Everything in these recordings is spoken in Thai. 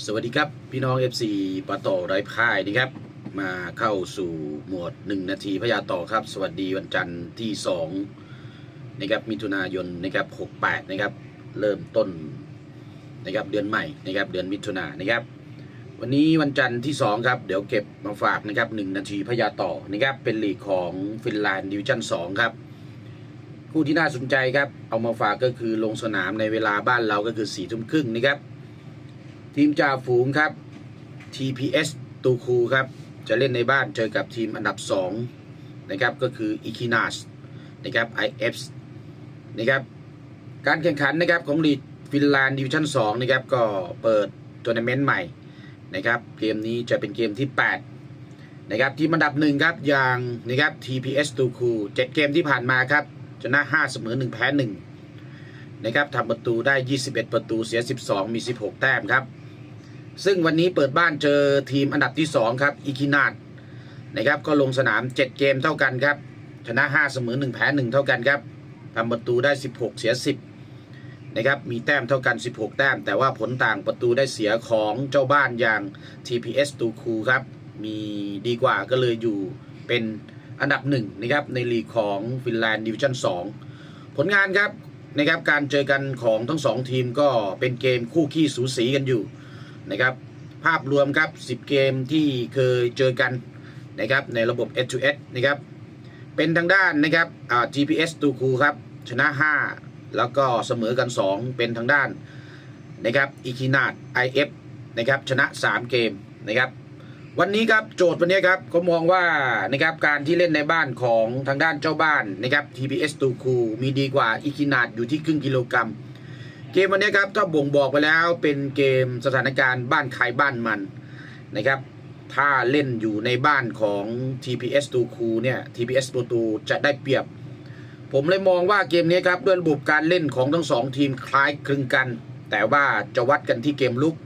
สวัสดีครับ พี่น้อง FC ปะต่อไร้พ่ายนะครับ มาเข้าสู่หมวด 1 นาทีพยาต่อครับ สวัสดีวันจันทร์ที่2นะครับมิถุนายนนะครับ68นะครับเริ่มต้นนะครับเดือนใหม่นะครับเดือนมิถุนายนนะครับ วันนี้วันจันทร์ที่ 2 ครับ เดี๋ยวเก็บมาฝากนะครับ 1 นาทีพยาต่อนะครับเป็นลีกของฟินแลนด์ดิวิชั่น2ครับคู่ที่น่าสนใจครับเอามาฝากก็คือลงสนามในเวลาบ้านเราก็คือ4ี่ทุ่มครึ่งนะครับ ทีมจ่าฝูงครับ TPS ตูคูครับ จะเล่นในบ้านเจอกับทีมอันดับ 2 นะครับ ก็คือ i k i n a s นะครับ IF นะครับการแข่งขันนะครับของลีกฟินแลนด์ดิวิชั่น2นะครับก็เปิดทัวร์นาเมนต์ใหม่นะครับเกมนี้จะเป็นเกมที่ 8 นะครับทีมอันดับหนึ่งครับอย่างนะครับ TPS ตูคู7เกมที่ผ่านมาครับชนะ5เสมอ1แพ้1นะครับทำประตูได้ 21 ประตูเสีย 12 มี 16 แต้มครับ ซึ่งวันนี้เปิดบ้านเจอทีมอันดับที่ 2 ครับอิคินาดนะครับก็ลงสนาม 7 เกมเท่ากันครับ ชนะ 5 เสมอ 1 แพ้ 1 เท่ากันครับทำประตูได้ 16 เสีย 10นะครับมีแต้มเท่ากัน 16 แต้ม แต่ว่าผลต่างประตูได้เสียของเจ้าบ้านอย่าง TPS ตูคูครับมีดีกว่าก็เลยอยู่เป็นอันดับหนึ่งนะครับในลีกของฟินแลนด์ดิวิชั่น 2 ผลงานครับนะครับการเจอกันของทั้งสองทีมก็เป็นเกมคู่ขี้สูสีกันอยู่ นะครับ ภาพรวมครับ 10 เกมที่เคยเจอกันนะครับในระบบ S to S นะครับ เป็นทางด้านนะครับ GPS ตูคูครับ ชนะ 5 แล้วก็เสมอกัน 2 เป็นทางด้านนะครับอีคินาด IF นะครับชนะ 3 เกมนะครับ วันนี้ครับโจทย์วันนี้ครับก็มองว่านะครับการที่เล่นในบ้านของทางด้านเจ้าบ้านนะครับ TPS ตูคูมีดีกว่าอีคินาดอยู่ที่ครึ่งกิโลกรัม เกมวันนี้ครับถ้าบ่งบอกไปแล้วเป็นเกมสถานการณ์บ้านใครบ้านมันนะครับ ถ้าเล่นอยู่ในบ้านของ TPS ตูคูเนี่ย TPS ตูตูจะได้เปรียบ ผมเลยมองว่าเกมนี้ครับด้วยระบบการเล่นของทั้งสองทีมคล้ายคลึงกัน แต่ว่าจะวัดกันที่เกมลุก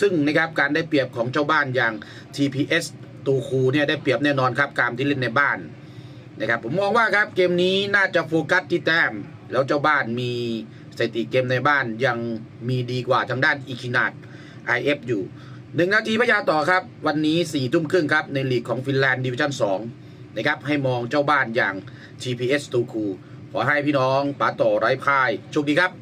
ซึ่งนะครับการได้เปรียบของเจ้าบ้านอย่าง TPS ตูคูเนี่ยได้เปรียบแน่นอนครับการที่เล่นในบ้านนะครับผมมองว่าครับเกมนี้น่าจะโฟกัสที่แต้มแล้วเจ้าบ้านมี สถิติเกมในบ้านยังมีดีกว่าทางด้านอีคินาด IF อยู่หนึ่งนาทีพยาต่อครับ วันนี้สี่ทุ่มครึ่งครับ ในลีกของฟินแลนด์ดิวิชั่น2นะครับ ให้มองเจ้าบ้านอย่าง TPS ตูคูขอให้พี่น้องป๋าต่อไร้พ่ายโชคดีครับ